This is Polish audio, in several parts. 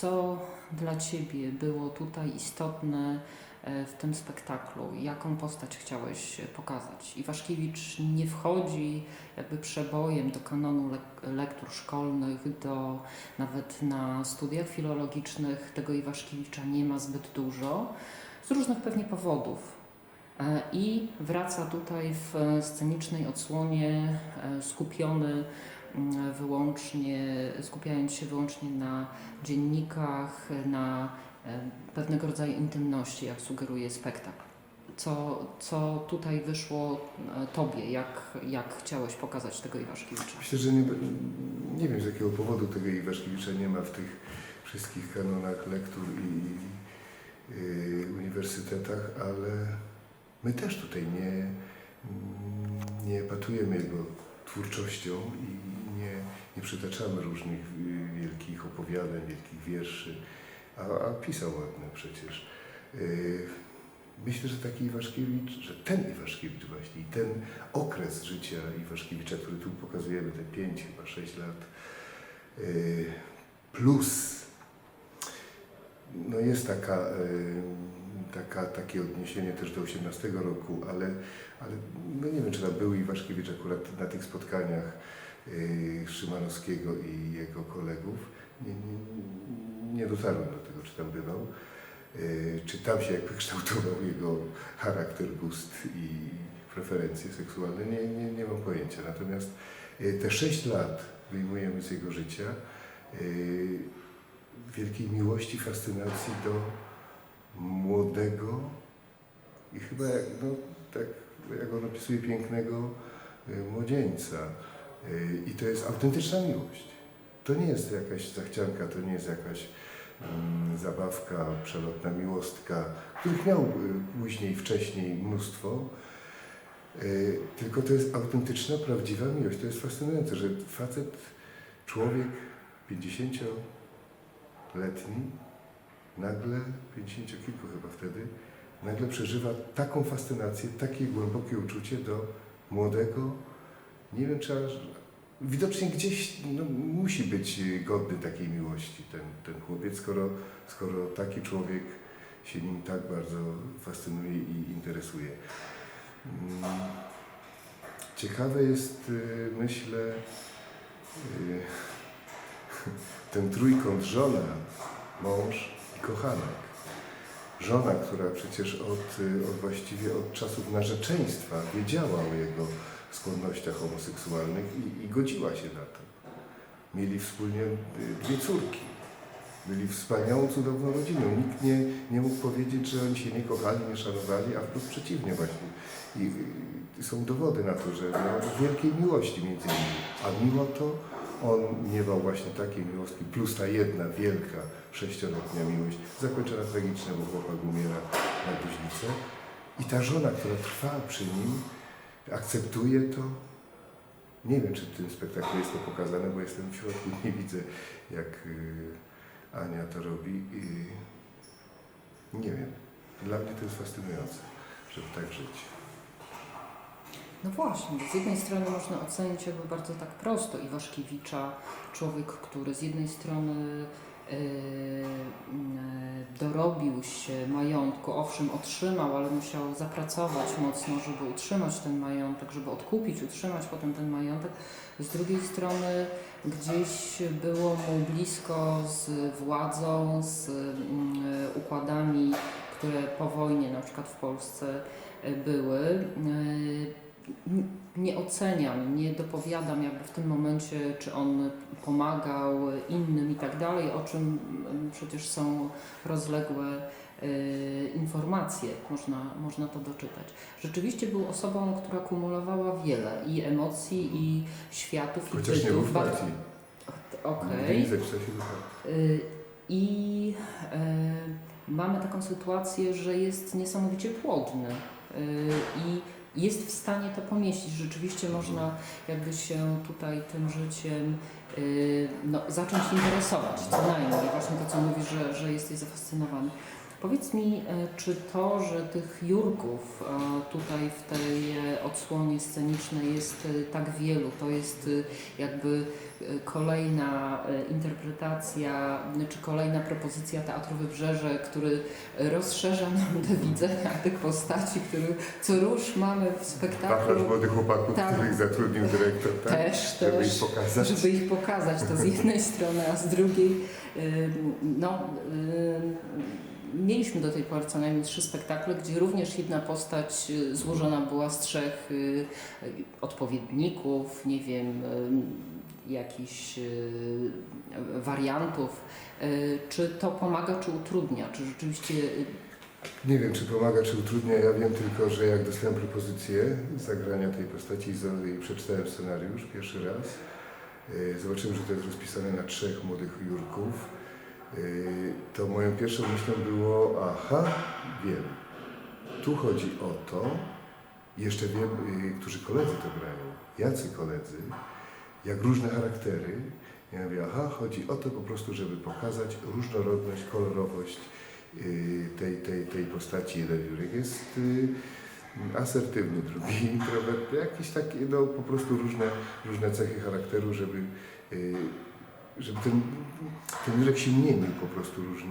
Co dla Ciebie było tutaj istotne e, w tym spektaklu? Jaką postać chciałeś pokazać? Iwaszkiewicz nie wchodzi jakby przebojem do kanonu lek- lektur szkolnych, do nawet na studiach filologicznych tego Iwaszkiewicza nie ma zbyt dużo, z różnych pewnie powodów. E, I wraca tutaj w scenicznej odsłonie e, skupiony mm, wyłącznie, skupiając się wyłącznie na dziennikach, na e, pewnego rodzaju intymności, jak sugeruje spektakl. Co, co tutaj wyszło Tobie? Jak, jak chciałeś pokazać tego Iwaszkiewicza? Myślę, że nie, nie wiem z jakiego powodu tego Iwaszkiewicza nie ma w tych wszystkich kanonach lektur i y, uniwersytetach, ale my też tutaj nie, nie patujemy jego twórczością i nie, nie przytaczamy różnych wielkich opowiadań, wielkich wierszy, a, a pisał ładne przecież. Y, Myślę, że taki Iwaszkiewicz, że ten Iwaszkiewicz właśnie ten okres życia Iwaszkiewicza, który tu pokazujemy, te 5, chyba 6 lat, y, plus no jest taka, y, taka, takie odniesienie też do 18 roku, ale, ale no nie wiem, czy tam był Iwaszkiewicz akurat na tych spotkaniach y, Szymanowskiego i jego kolegów. Nie, nie, nie dotarłem do tego, czy tam bywał. Y, Czy tam się jakby kształtował jego charakter, gust i preferencje seksualne, nie, nie, nie mam pojęcia. Natomiast y, te sześć lat wyjmujemy z jego życia y, wielkiej miłości, fascynacji do młodego i chyba no, tak jak on opisuje pięknego y, młodzieńca. Y, I to jest autentyczna miłość. To nie jest jakaś zachcianka, to nie jest jakaś mm, zabawka, przelotna miłostka, których miał y, później, wcześniej mnóstwo. Tylko to jest autentyczna, prawdziwa miłość. To jest fascynujące, że facet, człowiek 50-letni, nagle, 50 kilku chyba wtedy, nagle przeżywa taką fascynację, takie głębokie uczucie do młodego, nie wiem czy aż, widocznie gdzieś no, musi być godny takiej miłości ten, ten chłopiec, skoro, skoro taki człowiek się nim tak bardzo fascynuje i interesuje. Mm, Ciekawe jest, y, myślę, y, ten trójkąt żona, mąż i kochanek. Żona, która przecież od, y, od właściwie od czasów narzeczeństwa wiedziała o jego skłonnościach homoseksualnych i, i godziła się na to. Mieli wspólnie y, dwie córki. Byli wspaniałą, cudowną rodziną. Nikt nie, nie mógł powiedzieć, że oni się nie kochali, nie szanowali, a wprost przeciwnie właśnie. I y, są dowody na to, że no, wielkiej miłości między nimi. A mimo to on miewał właśnie takiej miłości, plus ta jedna wielka, sześcioletnia miłość, zakończona tragicznie, bo chłopak umiera na gruźlicę. I ta żona, która trwa przy nim, akceptuje to. Nie wiem, czy w tym spektaklu jest to pokazane, bo jestem w środku, nie widzę, jak y, Ania to robi. I nie wiem. Dla mnie to jest fascynujące, żeby tak żyć. No właśnie, z jednej strony można ocenić jakby bardzo tak prosto Iwaszkiewicza, człowiek, który z jednej strony yy, yy, dorobił się majątku, owszem otrzymał, ale musiał zapracować mocno, żeby utrzymać ten majątek, żeby odkupić, utrzymać potem ten majątek. Z drugiej strony gdzieś było mu blisko z władzą, z mm, układami, które po wojnie na przykład w Polsce y, były. Nie oceniam, nie dopowiadam jakby w tym momencie, czy on pomagał innym i tak dalej, o czym mm, przecież są rozległe y, informacje, można, można to doczytać. Rzeczywiście był osobą, która kumulowała wiele i emocji, i światów, i Chociaż nie był w partii. Okej. Widzę w sensie do partii. Y, I y, mamy taką sytuację, że jest niesamowicie płodny y, i jest w stanie to pomieścić. Rzeczywiście można jakby się tutaj tym życiem y, no, zacząć interesować, co najmniej. Właśnie to, co mówisz, że, że jesteś zafascynowany. Powiedz mi, e, czy to, że tych Jurków e, tutaj w tej e, odsłonie scenicznej jest tak wielu, to jest jakby kolejna interpretacja, czy kolejna propozycja Teatru Wybrzeże, który rozszerza nam do widzenia tych postaci, które co róż mamy w Wachlarz spektaklu. młodych chłopaków, Tak. których zatrudnił dyrektor, tak? Też, żeby też ich pokazać. żeby ich pokazać, to z jednej strony, a z drugiej, no, mieliśmy do tej pory co najmniej trzy spektakle, gdzie również jedna postać y, złożona była z trzech y, y, odpowiedników, nie wiem, jakichś wariantów. Czy to pomaga, czy utrudnia? Czy rzeczywiście Nie wiem, czy pomaga, czy utrudnia. Ja wiem tylko, że jak dostałem propozycję zagrania tej postaci i przeczytałem scenariusz pierwszy raz, zobaczyłem, że to jest rozpisane na trzech młodych Jurków, to moją pierwszą myślą było, aha, wiem, tu chodzi o to, jeszcze wiem, yy, którzy koledzy to grają, jacy koledzy, jak różne charaktery. Ja mówię, aha, chodzi o to po prostu, żeby pokazać różnorodność, kolorowość y, tej, tej, tej postaci. Jeden Jurek jest y, asertywny, drugi introvert, jakieś takie, no po prostu różne, różne cechy charakteru, żeby, y, żeby ten, ten Jurek się mienił po prostu różnymi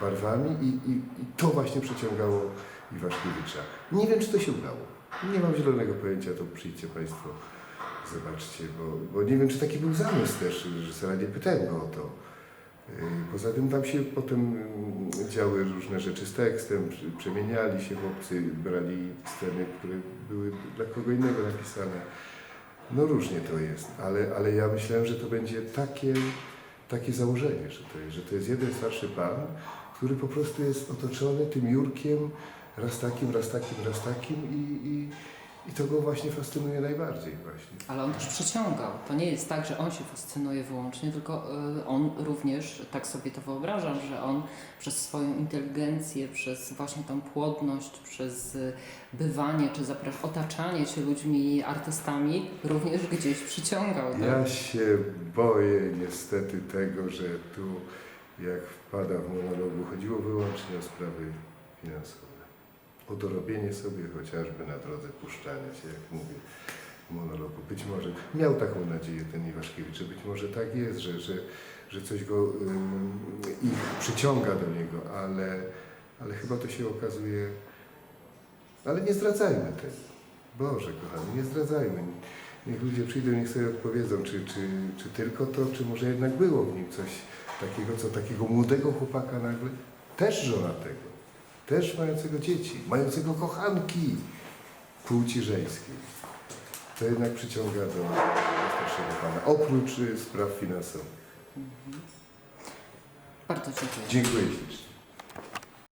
barwami i, i, i to właśnie przyciągało Iwaszkiewicza. Nie wiem, czy to się udało. Nie mam zielonego pojęcia, to przyjdźcie Państwo, zobaczcie, bo, bo nie wiem, czy taki był zamysł też reżysera, nie pytałem go o to. Yy, Poza tym tam się potem mm, działy różne rzeczy z tekstem, przemieniali się chłopcy, brali sceny, które były dla kogo innego napisane. No różnie to jest, ale, ale ja myślałem, że to będzie takie, takie założenie, że to, jest, że to jest jeden starszy pan, który po prostu jest otoczony tym Jurkiem, raz takim, raz takim, raz takim i, i, i to go właśnie fascynuje najbardziej właśnie. Ale on też przyciągał. To nie jest tak, że on się fascynuje wyłącznie, tylko y, on również, tak sobie to wyobrażam, że on przez swoją inteligencję, przez właśnie tą płodność, przez y, bywanie czy otaczanie się ludźmi, artystami, również gdzieś przyciągał. tak? Ja się boję niestety tego, że tu jak wpada w monologu, chodziło wyłącznie o sprawy finansowe. O dorobienie sobie chociażby na drodze puszczania się, jak mówię w monologu. Być może miał taką nadzieję ten Iwaszkiewicz, że być może tak jest, że, że, że coś go ym, ich przyciąga do niego, ale, ale chyba to się okazuje. Ale nie zdradzajmy tego. Boże kochany, nie zdradzajmy. Niech ludzie przyjdą, niech sobie odpowiedzą, czy, czy, czy tylko to, czy może jednak było w nim coś takiego, co takiego młodego chłopaka nagle, też żonatego, też mającego dzieci, mającego kochanki płci żeńskiej. To jednak przyciąga do, do starszego pana, oprócz y, spraw finansowych. Bardzo dziękuję. Dziękuję ślicznie.